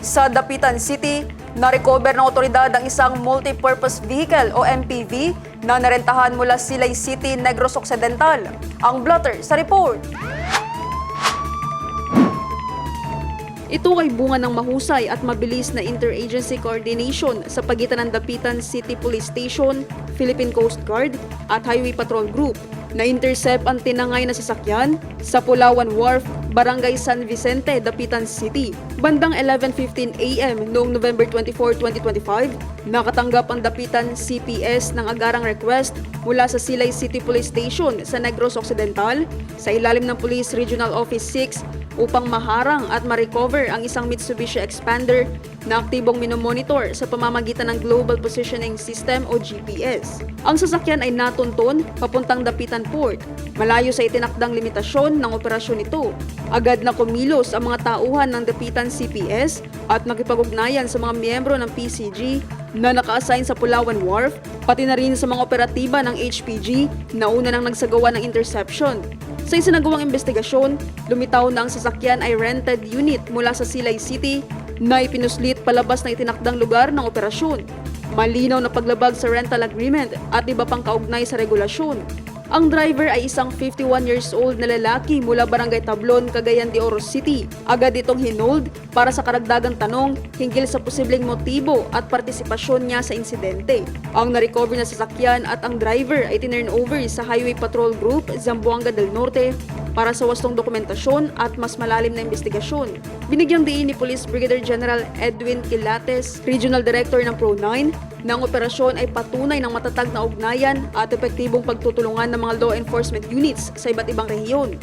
Sa Dapitan City, na-recover ng otoridad ang isang multi-purpose vehicle o MPV na narentahan mula Silay City, Negros Occidental. Ang blotter sa report. Ito ay bunga ng mahusay at mabilis na interagency coordination sa pagitan ng Dapitan City Police Station, Philippine Coast Guard at Highway Patrol Group na intercept ang tinangay na sasakyan sa Pulawan Wharf, Barangay San Vicente, Dapitan City. Bandang 11.15 a.m. noong November 24, 2025, nakatanggap ang Dapitan CPS ng agarang request mula sa Silay City Police Station sa Negros Occidental sa ilalim ng Police Regional Office 6 upang maharang at ma-recover ang isang Mitsubishi Expander na aktibong minomonitor sa pamamagitan ng Global Positioning System o GPS. Ang sasakyan ay natunton papuntang Dapitan Port, malayo sa itinakdang limitasyon ng operasyon nito. Agad na kumilos ang mga tauhan ng Dapitan CPS at nakipag-ugnayan sa mga miyembro ng PCG na naka-assign sa Pulawan Wharf, pati na rin sa mga operatiba ng HPG na una nang nagsagawa ng interception. Sa isinagawang investigasyon, lumitaw na ang sasakyan ay rented unit mula sa Silay City na ipinuslit palabas ng itinakdang lugar ng operasyon. Malinaw na paglabag sa rental agreement at iba pang kaugnay sa regulasyon. Ang driver ay isang 51 years old na lalaki mula Barangay Tablon, Cagayan de Oro City. Agad itong hinold para sa karagdagang tanong hinggil sa posibleng motibo at partisipasyon niya sa insidente. Ang narecover na sasakyan at ang driver ay tinurn over sa Highway Patrol Group, Zamboanga del Norte para sa wastong dokumentasyon at mas malalim na investigasyon. Binigyang diin ni Police Brigadier General Edwin Quilates, Regional Director ng Pro9, na ang operasyon ay patunay ng matatag na ugnayan at epektibong pagtutulungan ng mga law enforcement units sa iba't ibang rehiyon.